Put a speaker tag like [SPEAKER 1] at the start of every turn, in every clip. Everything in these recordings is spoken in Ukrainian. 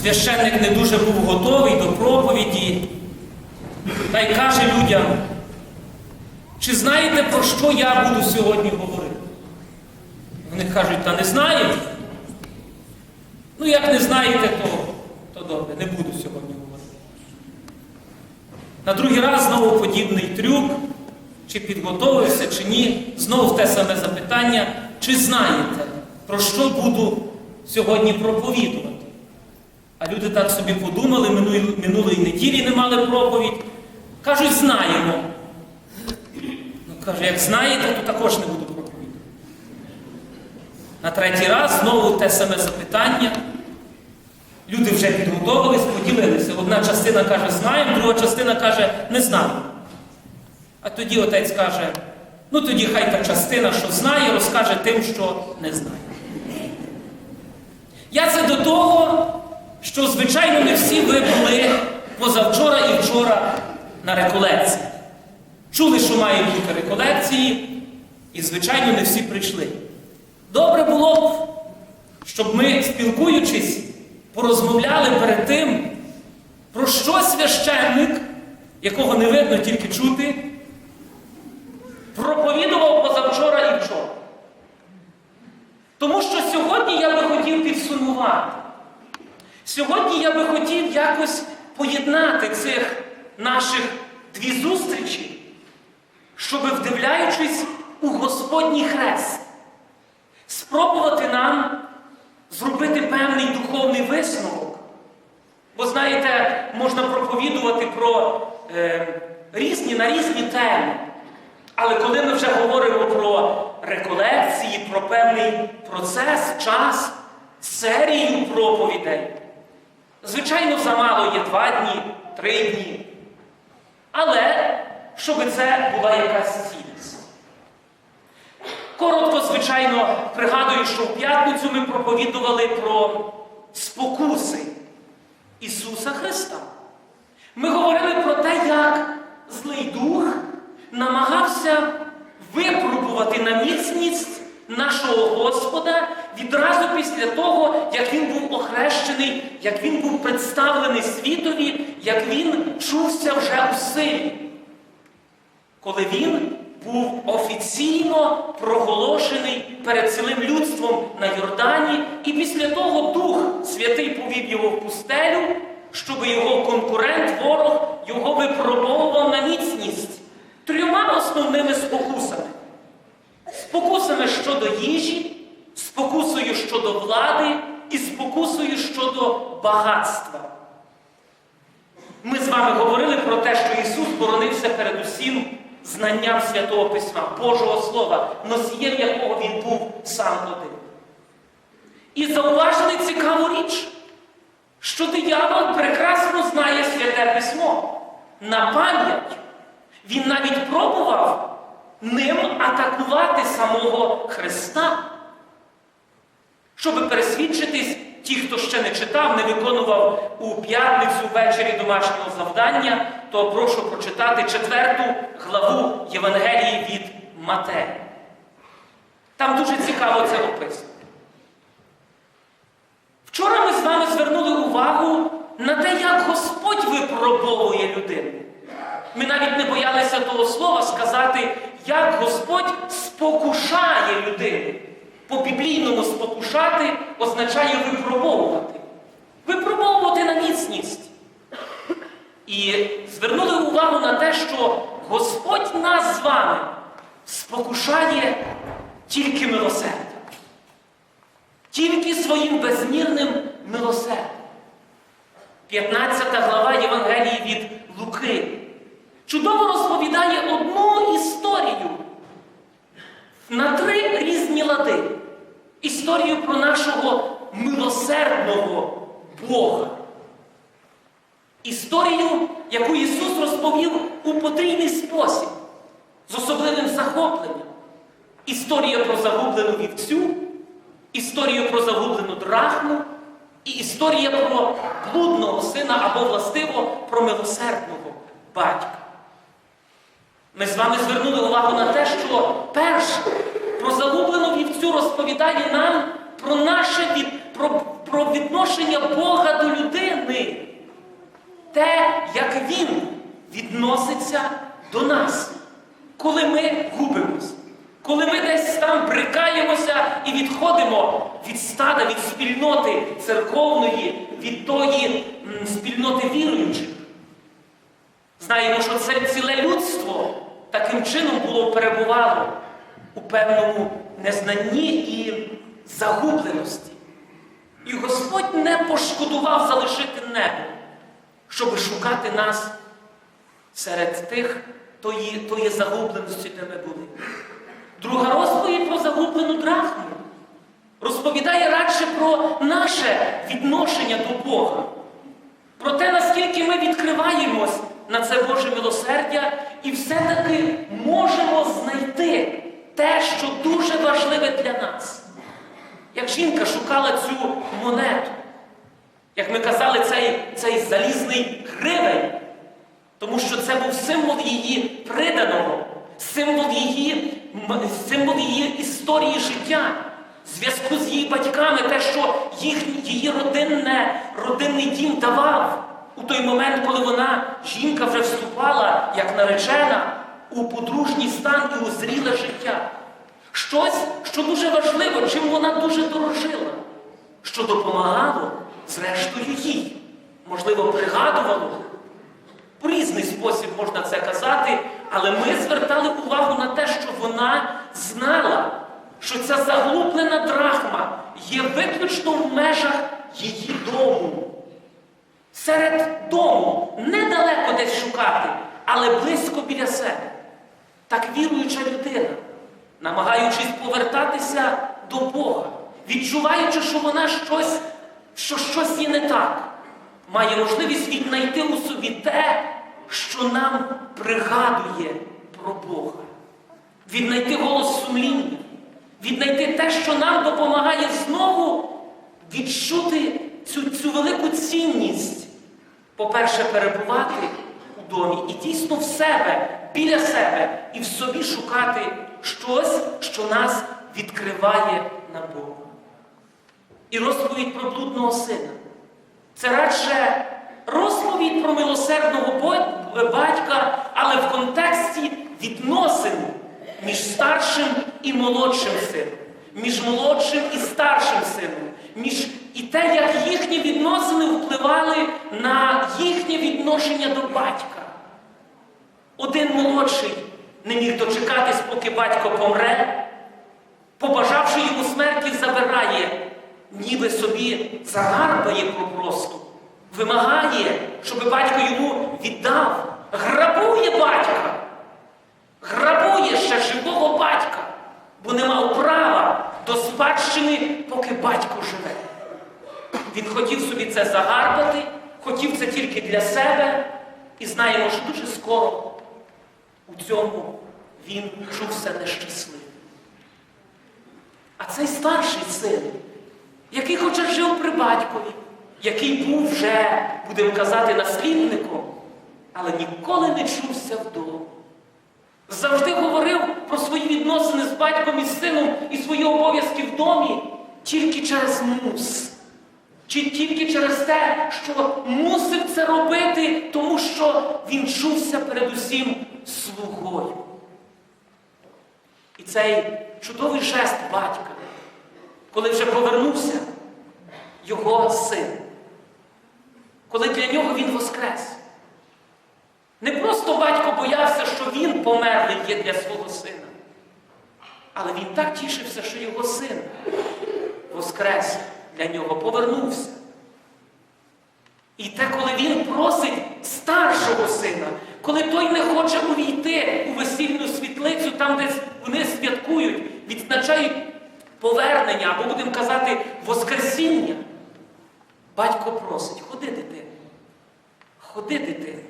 [SPEAKER 1] священник не дуже був готовий до проповіді, та й каже людям, чи знаєте, про що я буду сьогодні говорити? Вони кажуть, та не знаємо. Ну, як не знаєте, то, то добре, не буду сьогодні говорити. На другий раз знову подібний трюк, чи підготовився, чи ні, знову те саме запитання, чи знаєте, про що буду сьогодні проповідувати? А люди так собі подумали, минулої, неділі не мали проповідь. Кажуть, знаємо. Ну, каже, як знаєте, то також не буду проповідувати. На третій раз знову те саме запитання. Люди вже підготовились, поділилися. Одна частина каже, знаємо, друга частина каже, не знаю. А тоді отець каже, ну тоді хай та частина, що знає, розкаже тим, що не знає. Я це до того, що, звичайно, не всі ви були позавчора і вчора на реколекції. Чули, що мають бути реколекції, і, звичайно, не всі прийшли. Добре було б, щоб ми, спілкуючись, порозмовляли перед тим, про що священник, якого не видно тільки чути, проповідував позавчора і вчора. Тому що сьогодні я би хотів підсумувати. Сьогодні я би хотів якось поєднати цих наших дві зустрічі, щоб, вдивляючись у Господній хрест, спробувати нам зробити певний духовний висновок. Бо, знаєте, можна проповідувати про е, різні на різні теми. Але коли ми вже говоримо про реколекції, про певний процес, час, серію проповідей, звичайно, замало є два дні, три дні. Але щоб це була якась цілість. Коротко, звичайно, пригадую, що в п'ятницю ми проповідували про спокуси Ісуса Христа. Ми говорили про те, як злий дух намагався випробувати на міцність нашого Господа відразу після того, як він був охрещений, як він був представлений світові, як він чувся вже у силі. Коли він був офіційно проголошений перед цілим людством на Йордані, і після того Дух Святий повів його в пустелю, щоб його конкурент, ворог, його випробовував на міцність трьома основними спокусами: спокусами щодо їжі, спокусою щодо влади і спокусою щодо багатства. Ми з вами говорили про те, що Ісус боронився перед усім знанням Святого Письма, Божого Слова, носієм якого Він був сам один. І зауважили цікаву річ, що диявол прекрасно знає святе письмо на пам'ять. Він навіть пробував ним атакувати самого Христа, щоб пересвідчитись, ті, хто ще не читав, не виконував у п'ятницю ввечері домашнього завдання, то прошу прочитати четверту главу Євангелії від Матея. Там дуже цікаво це описано. Вчора ми з вами звернули увагу на те, як Господь випробовує людину. Ми навіть не боялися того слова сказати, як Господь спокушає людину. По біблійному спокушати означає випробовувати. Випробовувати на міцність. І звернули увагу на те, що Господь нас з вами спокушає тільки милосердям. Тільки своїм безмірним милосердям. 15 глава Євангелії від Луки чудово розповідає одну історію на три різні. Історію про нашого милосердного Бога. Історію, яку Ісус розповів у потрійний спосіб, з особливим захопленням. Історія про загублену вівцю, історію про загублену драхму і історія про блудного сина або властиво про милосердного батька. Ми з вами звернули увагу на те, що перше про загублену вівцю розповідає нам про наше від, про про відношення Бога до людини. Те, як Він відноситься до нас, коли ми губимось, коли ми десь там брикаємося і відходимо від стада, від спільноти церковної, від тої м, спільноти віруючих. Знаємо, що це ціле людство таким чином було перебувало у певному незнанні і загубленості. І Господь не пошкодував залишити небо, щоб шукати нас серед тих тої, тої загубленості, де ми були. Друга розповідь про загублену драхму розповідає радше про наше відношення до Бога, про те, наскільки ми відкриваємось на це Боже милосердя і все-таки можемо знайти те, що дуже важливе для нас. Як жінка шукала цю монету, як ми казали, цей, цей залізний гривень, тому що це був символ її приданого, символ її, символ її історії життя, зв'язку з її батьками, те, що їхній, її родинне, родинний дім давав. У той момент, коли вона, жінка, вже вступала як наречена у подружній стан і у зріле життя. Щось, що дуже важливо, чим вона дуже дорожила, що допомагало, зрештою, їй. Можливо, пригадувало. У різний спосіб можна це казати, але ми звертали увагу на те, що вона знала, що ця заглублена драхма є виключно в межах її дому. Серед дому, недалеко десь шукати, але близько біля себе. Так віруюча людина, намагаючись повертатися до Бога, відчуваючи, що вона щось, що щось є не так, має можливість віднайти у собі те, що нам пригадує про Бога, віднайти голос сумління, віднайти те, що нам допомагає знову відчути цю, цю велику цінність, по-перше, перебувати домі і дійсно в себе, біля себе і в собі шукати щось, що нас відкриває на Бога. І розповідь про блудного сина. Це радше розповідь про милосердного батька, але в контексті відносин між старшим і молодшим сином, між молодшим і старшим сином, між і те, як їхні відносини впливали на їхнє відношення до батька. Один молодший не міг дочекатись, поки батько помре, побажавши йому смерті, забирає, ніби собі загарбає просто, вимагає, щоб батько йому віддав, грабує батька, грабує ще живого батька, бо не мав права до спадщини, поки батько живе. Він хотів собі це загарбати, хотів це тільки для себе, і знаємо, що дуже скоро у цьому він чувся нещасливим. А цей старший син, який хоча жив при батькові, який був вже, будемо казати, наслідником, але ніколи не чувся вдома. Завжди говорив про свої відносини з батьком і сином і свої обов'язки в домі тільки через мус. Чи тільки через те, що мусив це робити, тому що він чувся передусім слугою. І цей чудовий жест батька, коли вже повернувся його син, коли для нього він воскрес. Не просто батько боявся, що він померлий є для свого сина, але він так тішився, що його син воскрес для нього, повернувся. І те, коли він просить старшого сина, коли той не хоче увійти у весільну світлицю, там, де вони святкують, відзначають повернення, або будемо казати, Воскресіння, батько просить, ходи, дитино, ходи, дитино.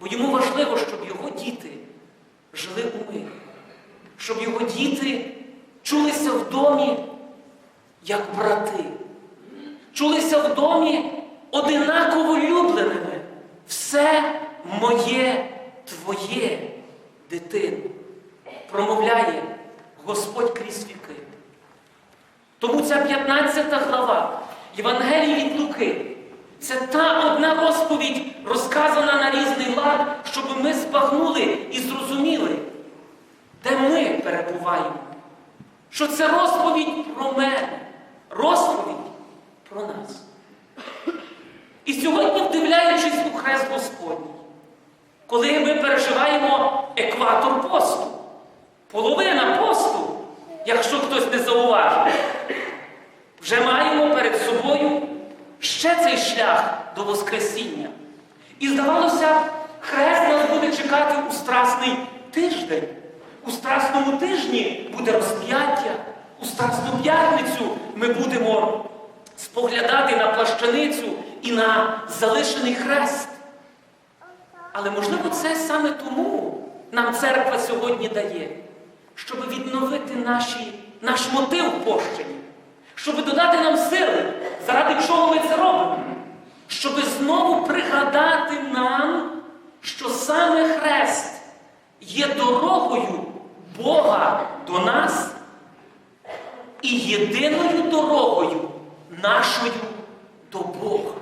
[SPEAKER 1] Бо йому важливо, щоб його діти жили у мирі, щоб його діти чулися в домі як брати, чулися в домі одинаково любленими. Все моє твоє дитино, промовляє Господь крізь віки. Тому ця 15 глава Євангелії від Луки. Це та одна розповідь, розказана на різний лад, щоб ми збагнули і зрозуміли, де ми перебуваємо. Що це розповідь про мене, розповідь про нас. І сьогодні, вдивляючись у хрест Господній, коли ми переживаємо екватор посту, половина посту, якщо хтось не зауважив, вже маємо перед собою ще цей шлях до Воскресіння. І здавалося, хрест нас буде чекати у страсний тиждень. У страсному тижні буде розп'яття, у страсну п'ятницю ми будемо споглядати на плащаницю і на залишений хрест. Але можливо, це саме тому нам церква сьогодні дає, щоб відновити наші, наш мотив пощення, щоб додати нам сили, заради чого ми це робимо, щоб знову пригадати нам, що саме хрест є дорогою Бога до нас і єдиною дорогою нашою до Бога.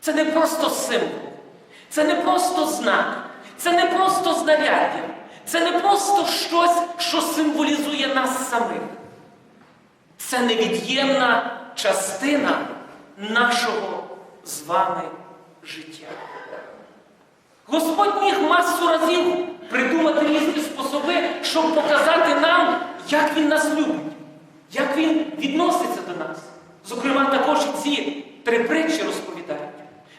[SPEAKER 1] Це не просто символ, це не просто знак, це не просто знаряддя, це не просто щось, що символізує нас самих. Це невід'ємна частина нашого з вами життя. Господь міг масу разів придумати різні способи, щоб показати нам, як Він нас любить, як Він відноситься до нас. Зокрема, також і ці три притчі розповідають.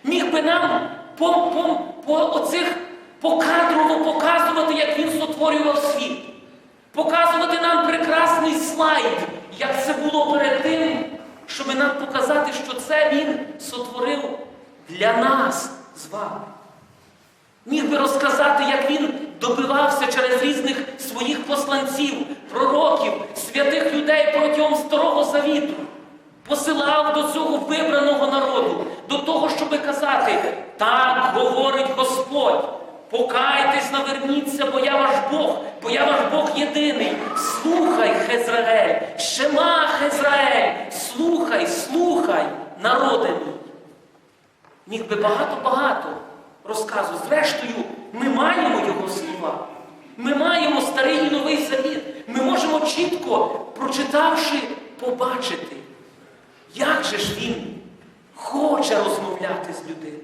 [SPEAKER 1] Міг би нам по, по, по оцих покадрово показувати, як він сотворював світ. Показувати нам прекрасний слайд, як це було перед тим, щоб нам показати, що це він сотворив для нас з вами. Міг би розказати, як він добивався через різних своїх посланців, пророків, святих людей протягом Старого Завіту. Посилав до цього вибраного народу, до того, щоб казати, так говорить Господь, покайтесь, наверніться, бо я ваш Бог, бо я ваш Бог єдиний. Слухай, Хезраель, Шема Хезраель, слухай, слухай, народи мій. Міг би багато-багато розказу. Зрештою, ми маємо його слова. Ми маємо старий і новий завіт. Ми можемо чітко, прочитавши, побачити, як же ж він хоче розмовляти з людиною.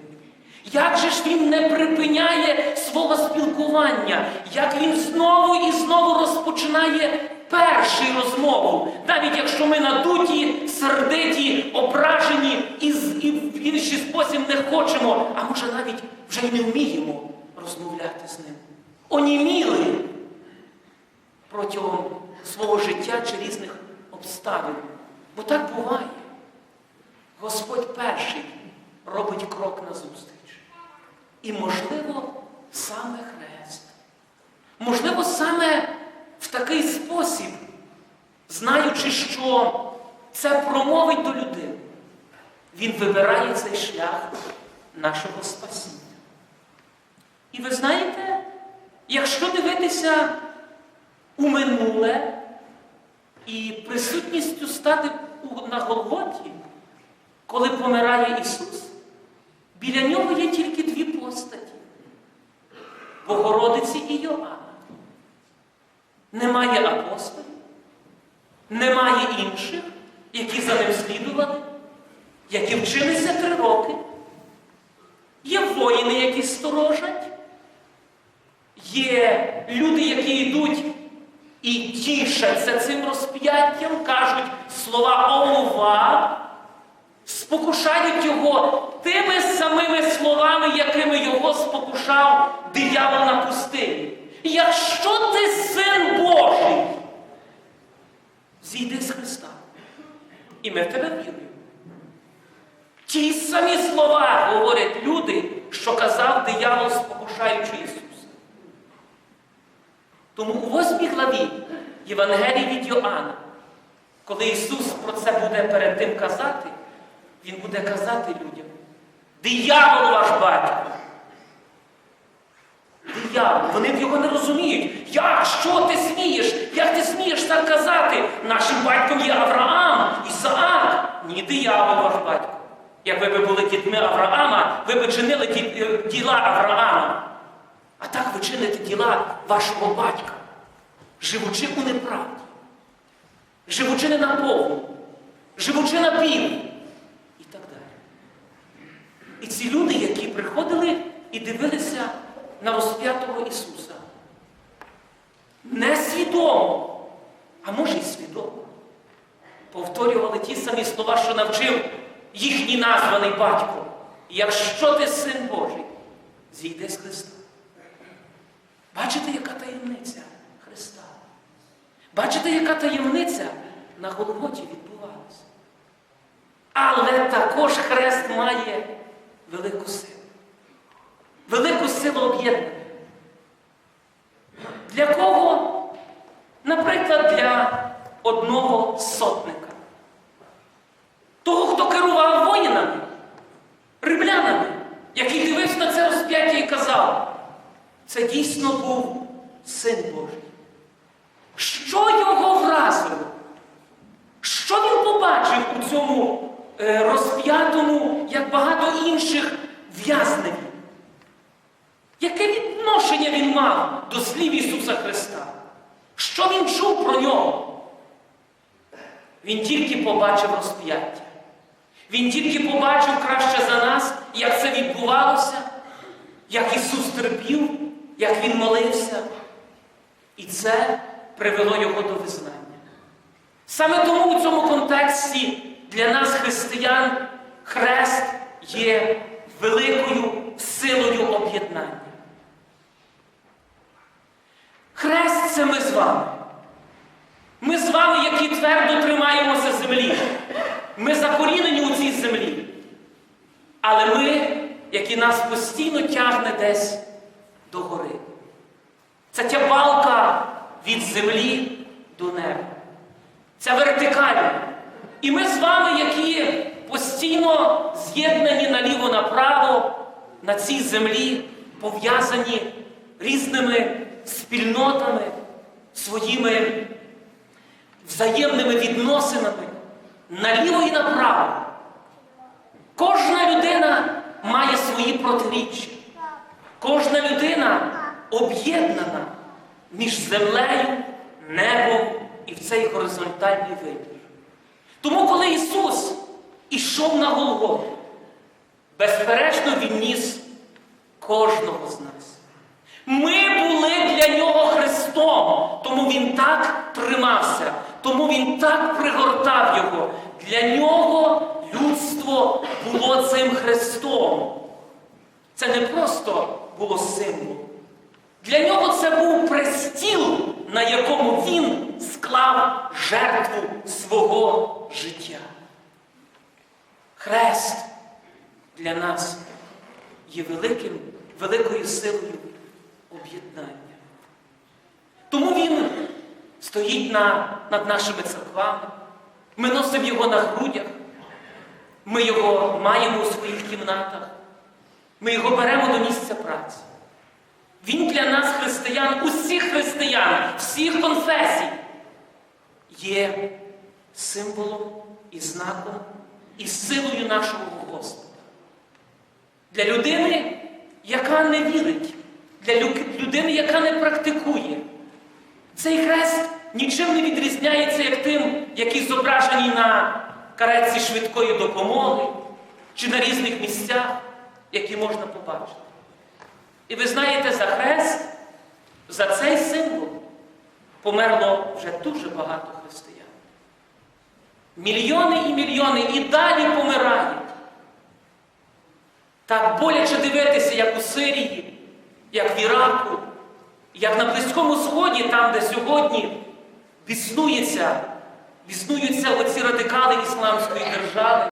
[SPEAKER 1] Як же ж він не припиняє свого спілкування, як він знову і знову розпочинає першу розмову, навіть якщо ми надуті, сердиті, ображені і, в інший спосіб не хочемо, а може навіть вже й не вміємо розмовляти з ним. Оніміли протягом свого життя чи різних обставин. Бо так буває. Господь перший робить крок назустріч. І, можливо, саме хрест. Можливо, саме в такий спосіб, знаючи, що це промовить до людини, він вибирає цей шлях нашого спасіння. І ви знаєте, якщо дивитися у минуле і присутністю стати на Голготі, коли помирає Ісус, біля нього є тільки дві постаті Богородиці і Йоанна. Немає апостолів, немає інших, які за ним слідували, які вчилися три роки. Є воїни, які сторожать, є люди, які йдуть і тішаться цим розп'яттям, кажуть слова омова, спокушають його тими самими словами, якими його спокушав диявол на пустині. Якщо ти син Божий, зійди з Христа. І ми тебе віруємо. Ті самі слова говорять люди, що казав диявол, спокушаючи Ісуса. Тому у восьмій главі Євангелії від Йоанна, коли Ісус про це буде перед тим казати, Він буде казати людям, диявол ваш батько. Диявол, вони його не розуміють. Як? Що ти смієш? Як ти смієш так казати? Нашим батьком є Авраам, Ісаак. ні диявол ваш батько. Якби ви були дітьми Авраама, ви б чинили е, діла Авраама. А так ви чините діла вашого батька, живучи у неправді, живучи не наповну, живучи на пів і так далі. Люди, які приходили і дивилися на розп'ятого Ісуса, несвідомо, а може й свідомо, повторювали ті самі слова, що навчив їхній названий батько. Якщо ти син Божий, зійди з Христа. Бачите, яка таємниця Христа? Бачите, яка таємниця на Голготі відбувалася? Але також хрест має велику силу. Велику силу об'єднання. Для кого? Наприклад, для одного сотника. Того, хто керував воїнами, римлянами, який дивився на це розп'яття і казав, це дійсно був син Божий. Що його вразило? Що він побачив у цьому е, розп'ятому, як багато інших в'язневів? Яке відношення він мав до слів Ісуса Христа? Що він чув про нього? Він тільки побачив розп'яття. Він тільки побачив краще за нас, як це відбувалося, як Ісус терпів, як Він молився. І це привело його до визнання. Саме тому у цьому контексті для нас, християн, хрест є великою силою об'єднання. Хрест це ми з вами. Ми з вами, які твердо тримаємося землі. Ми закорінені у цій землі. Але ми, які нас постійно тягне десь до гори. Це ця балка від землі до неба. Це вертикаль. І ми з вами, які постійно з'єднані наліво-направо на цій землі, пов'язані різними спільнотами, своїми взаємними відносинами наліво і направо. Кожна людина має свої протиріччя. Кожна людина об'єднана між землею, небом і в цей горизонтальний вибір. Тому, коли Ісус ішов на Голгофу, безперечно, Він ніс кожного з нас. Ми були для нього Христом, тому Він так тримався, тому Він так пригортав його. Для нього людство було цим Христом. Це не просто було символ. Для нього це був престіл, на якому він склав жертву свого життя. Хрест для нас є великим, великою силою об'єднання. Стоїть на, над нашими церквами. Ми носимо його на грудях. Ми його маємо у своїх кімнатах. Ми його беремо до місця праці. Він для нас, християн, усіх християн, всіх конфесій, є символом і знаком, і силою нашого Господа. Для людини, яка не вірить, для людини, яка не практикує. Цей хрест нічим не відрізняється, як тим, які зображені на каретці швидкої допомоги чи на різних місцях, які можна побачити. І ви знаєте, за хрест, за цей символ померло вже дуже багато християн. Мільйони і мільйони і далі помирають. Так боляче дивитися, як у Сирії, як в Іраку, як на Близькому Сході, там, де сьогодні біснується, віснуються оці радикали ісламської держави.